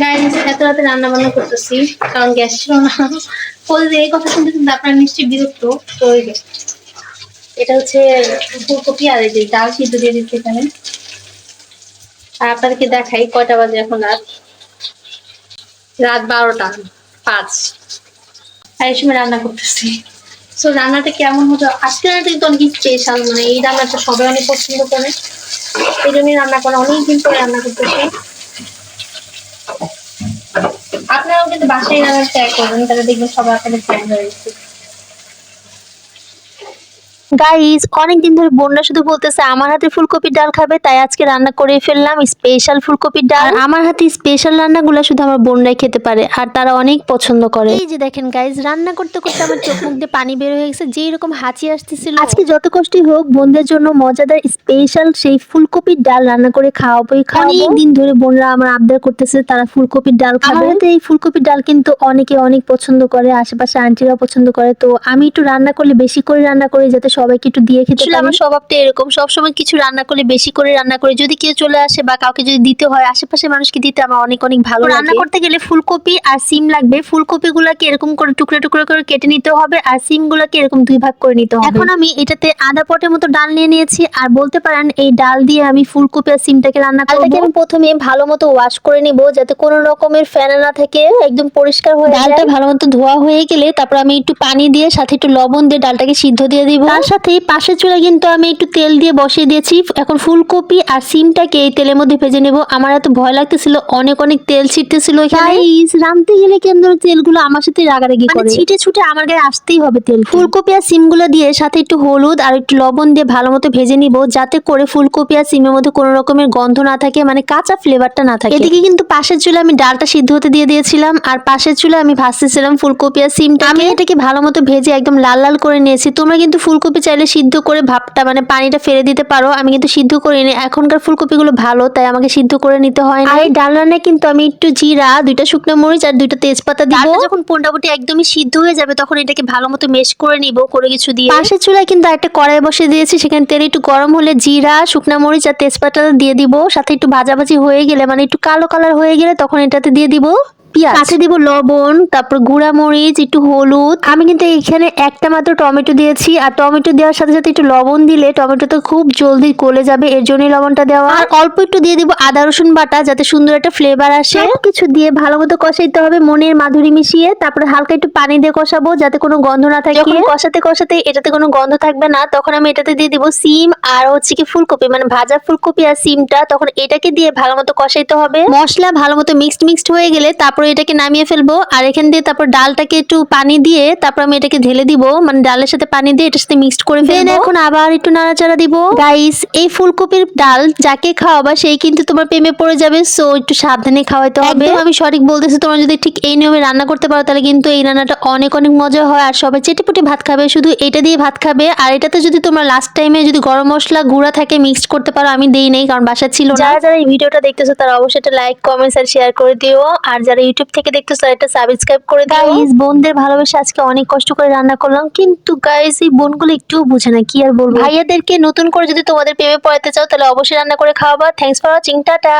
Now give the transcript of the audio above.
Guys এত রাতে রান্না বান্না করতেছি, কারণ গ্যাস ছিল না। এই কথা শুনতে বিরক্ত, তো এটা হচ্ছে ফুলকপি আর এই যে ডাল সিদ্ধ দিয়ে এখানে। আর আপনাদেরকে দেখাই, কয়টা বাজে এখন রাত? রাত বারোটা, পাঁচ। আর এই সময় রান্না করতেছি। সো রান্নাটা কেমন হতো? আজকে রান্নাটা কিন্তু অনেক স্পেশাল মানে এই রান্নাটা সবাই অনেক পছন্দ করে। এই জন্যই রান্না করা, অনেকদিন পরে রান্না করতেছি। আপনারাও কিন্তু বাসায় রান্না ট্রাই করবেন তাহলে দেখবেন সবাই আপনাদের ফ্রেন্ড হয়ে গাইস অনেকদিন ধরে বোনরা শুধু বলতেছে আমার হাতে ফুলকপির ডাল খাবে তাই আজকে রান্না করে ফেললাম স্পেশাল ফুলকপির ডাল। আমার হাতে স্পেশাল রান্নাগুলো শুধু আমার বোনরাই খেতে পারে আর তারা অনেক পছন্দ করে। এই যে দেখেন গাইজ রান্না করতে করতে আমার চোখ মুখ দিয়ে পানি বের হয়ে গেছে যেই রকম হাঁচি আসতেছিল। আজকে যত কষ্টই হোক বোনদের জন্য মজাদার স্পেশাল সেই ফুলকপির ডাল রান্না করে খাওয়াবোই খাওয়াবো। অনেক দিন ধরে বোনরা আমার আবদার করতেছে তারা ফুলকপির ডাল খাবে। আমার হাতে এই ফুলকপির ডাল কিন্তু অনেকে অনেক পছন্দ করে আশেপাশে আন্টিরা পছন্দ করে তো আমি একটু রান্না করলে বেশি করে রান্না করি যাতে সবাইকে একটু দিয়ে খেতে পারি আমার স্বভাবটা এরকম সবসময় কিছু রান্না করলে বেশি করে রান্না করি যদি কেউ চলে আসে বা কাউকে যদি দিতে হয় আশেপাশে মানুষকে দিতে আমার অনেক অনেক ভালো রান্না করতে গেলে ফুলকপি আর সিম লাগবে। ফুলকপি গুলাকে এরকম করে টুকরো টুকরো করে কেটে নিতে হবে আর সিম গুলাকে এরকম দুই ভাগ করে নিতে হবে। এখন আমি এটাতে আধা পটের মতো ডাল নিয়ে নিয়েছি আর বলতে পারেন এই ডাল দিয়ে আমি ফুলকপি আর সিমটাকে রান্না করব। আমি প্রথমে ভালো মতো ওয়াশ করে নিব যাতে কোনো রকমের ফেনা না থাকে একদম পরিষ্কার হয়ে যায়। ডালটা ভালো মতো ধোয়া হয়ে গেলে তারপর আমি একটু পানি দিয়ে সাথে একটু লবণ দিয়ে ডালটাকে সিদ্ধ দিয়ে দিব। তার সাথে পাশের চুলায় কিন্তু আমি একটু তেল দিয়ে বসিয়ে দিয়েছি। এখন ফুলকপি আর সিমটাকে এই তেলের মধ্যে ভেজে নেব। আমার এত ভয় লাগতেছিল অনেক অনেক তেল ছিটতেছিল এখানে। রানতে গেলে কেন ধরো তেলগুলো আমার সাথে রাগারাগি করে? ছিটে ছুটে আমার গায়ে আসতেই হবে তেল। ফুলকপি আর সিমগুলো দিয়ে সাথে একটু হলুদ আর একটু লবণ দিয়ে ভালো মতো ভেজে নিব যাতে করে ফুলকপি আর সিমের মধ্যে কোনো রকমের গন্ধ না থাকে মানে কাঁচা ফ্লেভারটা না থাকে। এদিকে কিন্তু পাশের চুলে আমি ডালটা সিদ্ধ হতে দিয়ে দিয়েছিলাম আর পাশের চুলে আমি ভাসতেছিলাম ফুলকপি আর সিমটা আমি এটাকে ভালো মতো ভেজে একদম লাল লাল করে নিয়েছি। তোমরা কিন্তু ফুলকপি চাইলে সিদ্ধ করে ভাপটা মানে পানিটা ফেলে দিতে পারো। আমি কিন্তু সিদ্ধ করিনি। এখনকার ফুলকপিগুলো ভালো তাই আমাকে সিদ্ধ করে নিতে হয় না আর এই ডাল রান্নায় কিন্তু আমি একটু জিরা দুইটা শুকনো মরিচ আর দুইটা তেজপাতা দিব। যখন পোন্ডাবটি একদমই সিদ্ধ হয়ে যাবে তখন এটাকে ভালো মতো মেশ করে নিব করে কিছু দিয়ে। পাশের চুলায় কিন্তু একটা কড়াই বসে দিয়েছি। সেখানে তেল একটু গরম হলে জিরা শুকনো মরিচ আর তেজপাতা দিয়ে দিব। সাথে একটু ভাজাভাজি হয়ে গেলে মানে একটু কালো কালার হয়ে গেলে তখন এটাতে দিয়ে দিব। পেঁয়াজ। সাথে দিব লবণ তারপর গুঁড়া মরিচ একটু হলুদ। আমি কিন্তু এখানে একটা মাত্র টমেটো দিয়েছি আর টমেটো দেওয়ার সাথে সাথে একটু লবণ দিলে টমেটোটা খুব জলদি গলে যাবে এর জন্যই লবণটা দেওয়া। আর অল্প একটু দিয়ে দিব আদা রসুন বাটা যাতে সুন্দর একটা ফ্লেভার আসে। কিছু দিয়ে ভালো মতো কষাইতে হবে মনের মাধুরী মিশিয়ে। তারপরে হালকা একটু পানি দিয়ে কষাবো যাতে কোনো গন্ধ না থাকে। যখন কষাতে কষাতে এটাতে কোনো গন্ধ থাকবে না তখন আমি এটাতে দিয়ে দিব সিম আর হচ্ছে কি ফুলকপি মানে ভাজা ফুলকপি আর সিমটা। তখন এটাকে দিয়ে ভালো মতো কষাইতে হবে। মশলা ভালো মতো মিক্সড মিক্সড হয়ে গেলে তারপরে এটাকে নামিয়ে ফেলব আর এখান দিয়ে তারপর ডালটাকে একটু পানি দিয়ে তারপর আমি এটাকে ঢেলে দিব মানে ডালের সাথে পানি দিয়ে এটার সাথে মিক্সড করে ফেলব। এখন আবার একটু নাড়াচাড়া দিব। গাইস এই ফুলকপির ডাল যাকে খাওয়াবা সেই কিন্তু তোমার প্রেমে পড়ে যাবে সো একটু সাবধানে খাওয়াইতে হবে। আমি সঠিক বলতেছি তোমরা যদি ঠিক এই নিয়মে রান্না করতে পারো তাহলে কিন্তু এই রান্নাটা অনেক অনেক মজা হয় আর সবাই চেটেপুটে ভাত খাবে শুধু এটা দিয়ে ভাত খাবে। আর এটাতে যদি তোমরা লাস্ট টাইমে যদি গরম মশলা গুঁড়া থাকে মিক্সড করতে পারো আমি দেই নেই কারণ বাসা ছিল না। যারা যারা এই ভিডিওটা দেখতেছো তারা অবশ্যই একটা লাইক কমেন্টস আর শেয়ার করে দিও। আর যারা ইউটিউব থেকে দেখতে একটা সাবস্ক্রাইব করে দাও। গাইস বোনদের ভালোবেসে আজকে অনেক কষ্ট করে রান্না করলাম কিন্তু গাইস এই বোনগুলো একটুও বুঝে না কি আর বলব? ভাইয়াদেরকে নতুন করে যদি তোমাদের প্রেমে পড়াতে চাও তাহলে অবশ্যই রান্না করে খাওয়াবা। Thanks for watching tata.